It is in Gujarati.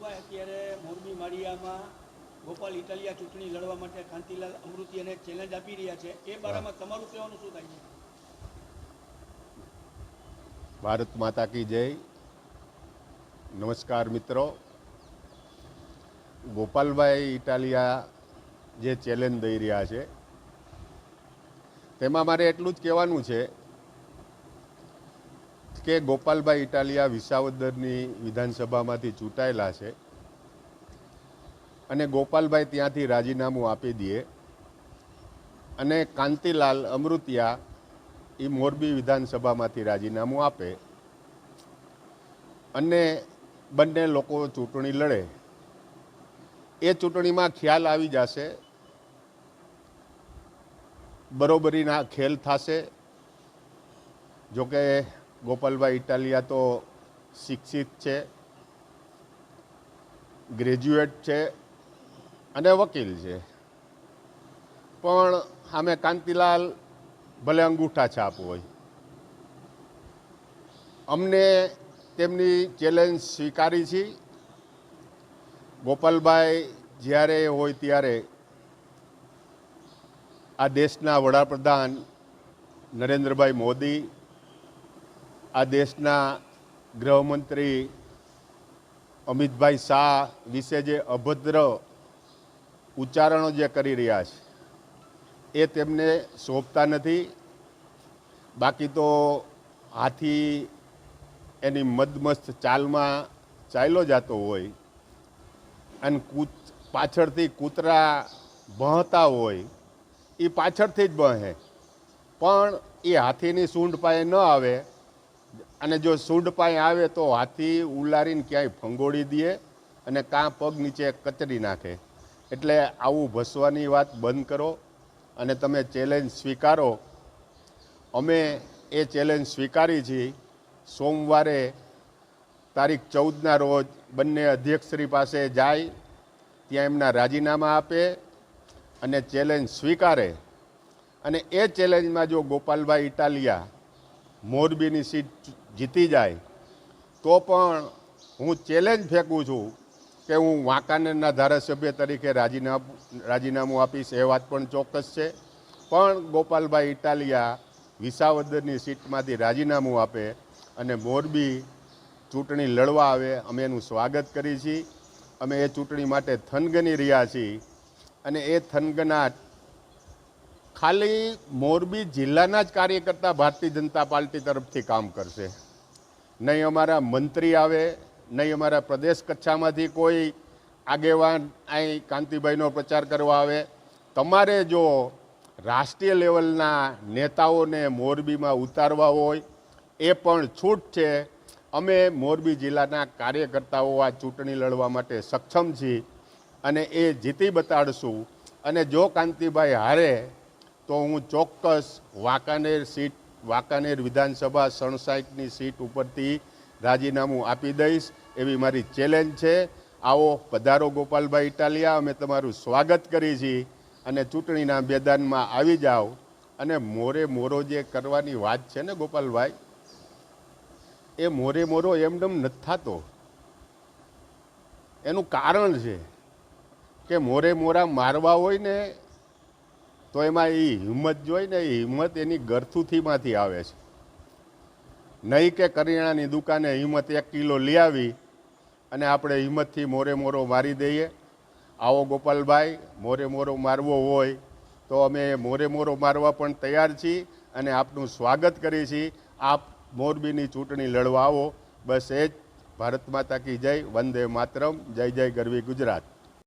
નંદુભાઈ અત્યારે મોરબી માળિયામાં ગોપાલ ઇટાલિયા ચૂંટણી લડવા માટે કાંતિલાલ અમૃતિયાને ચેલેન્જ આપી રહ્યા છે. એ બારામાં તમારું કહેવાનું શું થાય છે? ભારત માતા કી જય. નમસ્કાર મિત્રો. ગોપાલભાઈ ઇટાલિયા જે ચેલેન્જ દઈ રહ્યા છે તેમાં મારે એટલું જ કહેવાનું છે કે ગોપાલભાઈ ઇટાલિયા વિસાવદરની વિધાનસભામાંથી ચૂંટાયેલા છે અને ગોપાલભાઈ ત્યાંથી રાજીનામું આપી દે અને કાંતિલાલ અમૃતિયા એ મોરબી વિધાનસભામાંથી રાજીનામું આપે અને બંને લોકો ચૂંટણી લડે. એ ચૂંટણીમાં ખ્યાલ આવી જશે, બરોબરીના ખેલ થશે. જોકે ગોપાલભાઈ ઇટાલિયા તો શિક્ષિત છે, ગ્રેજ્યુએટ છે અને વકીલ છે. પણ સામે કાંતિલાલ ભલે અંગૂઠા છાપ હોય. અમને તેમની ચેલેન્જ સ્વીકારી છે. ગોપાલભાઈ જ્યારે હોય ત્યારે આ દેશના વડાપ્રધાન નરેન્દ્રભાઈ મોદી આ દેશના ગૃહમંત્રી અમિતભાઈ શાહ વિશે જે અભદ્ર ઉચ્ચારણો જે કરી રહ્યા છે, એ તેમને સોંપતા નથી. બાકી તો હાથી એની મદમસ્ત ચાલમાં ચાલ્યો જતો હોય અને કૂચ, પાછળથી કૂતરા ભહતા હોય એ પાછળથી જ બહે. પણ એ હાથીની સૂંઢ પાસે ન આવે અને જો સૂંઢ પાય આવે તો હાથી ઉલારીને ક્યાંય ફંગોળી દે અને કાં પગ નીચે કચરી નાખે. એટલે આવું ભસવાની વાત બંધ કરો અને તમે ચેલેન્જ સ્વીકારો. અમે એ ચેલેન્જ સ્વીકારી છીએ સોમવારે તારીખ ચૌદના રોજ બંને અધ્યક્ષશ્રી પાસે જાય, ત્યાં એમના રાજીનામા આપે અને ચેલેન્જ સ્વીકારે. અને એ ચેલેન્જમાં જો ગોપાલભાઈ ઇટાલિયા મોરબીની સીટ જીતી જાય, તો પણ હું ચેલેન્જ ફેંકું છું કે હું વાંકાનેરના ધારાસભ્ય તરીકે રાજીનામું રાજીનામું આપીશ, એ વાત પણ ચોક્કસ છે. પણ ગોપાલભાઈ ઇટાલિયા વિસાવદરની સીટમાંથી રાજીનામું આપે અને મોરબી ચૂંટણી લડવા આવે, અમે એનું સ્વાગત કરીએ છીએ અમે એ ચૂંટણી માટે થનગની રહ્યા છીએ અને એ થનગનાટ ખાલી મોરબી જિલ્લાના જ કાર્યકર્તા ભારતીય જનતા પાર્ટી તરફથી કામ કરશે. નહીં અમારા મંત્રી આવે, નહીં અમારા પ્રદેશ કચ્છામાંથી કોઈ આગેવાન અહીં કાંતિભાઈનો પ્રચાર કરવા આવે. તમારે જો રાષ્ટ્રીય લેવલના નેતાઓને મોરબીમાં ઉતારવા હોય, એ પણ છૂટ છે. અમે મોરબી જિલ્લાના કાર્યકર્તાઓ આ ચૂંટણી લડવા માટે સક્ષમ છીએ અને એ જીતી બતાડશું. અને જો કાંતિભાઈ હારે તો હું ચોક્કસ વાંકાનેર સીટ, વાંકાનેર વિધાનસભા સણસાઠની સીટ ઉપરથી રાજીનામું આપી દઈશ. એવી મારી ચેલેન્જ છે. આવો પધારો ગોપાલભાઈ ઇટાલિયા, અમે તમારું સ્વાગત કરી છીએ અને ચૂંટણીના મેદાનમાં આવી જાઓ અને મોરે મોરો જે કરવાની વાત છે ને ગોપાલભાઈ, એ મોરે મોરો એમડમ નથી થતો. એનું કારણ છે કે મોરે મોરા મારવા હોય ને તો એમાં એ હિંમત જોઈ ને એ હિંમત એની ગરથુથીમાંથી આવે છે. નહીં કે કરિયાણાની દુકાને હિંમત એક કિલો લઈ આવી અને આપણે હિંમતથી મોરે મોરો મારી દઈએ. આવો ગોપાલભાઈ, મોરે મોરો મારવો હોય તો અમે મોરે મોરો મારવા પણ તૈયાર છીએ અને આપનું સ્વાગત કરીએ છીએ. આપ મોરબીની ચૂંટણી લડવા આવો. બસ એ જ. ભારત માતા કી જય. વંદે માતરમ. જય જય ગરવી ગુજરાત.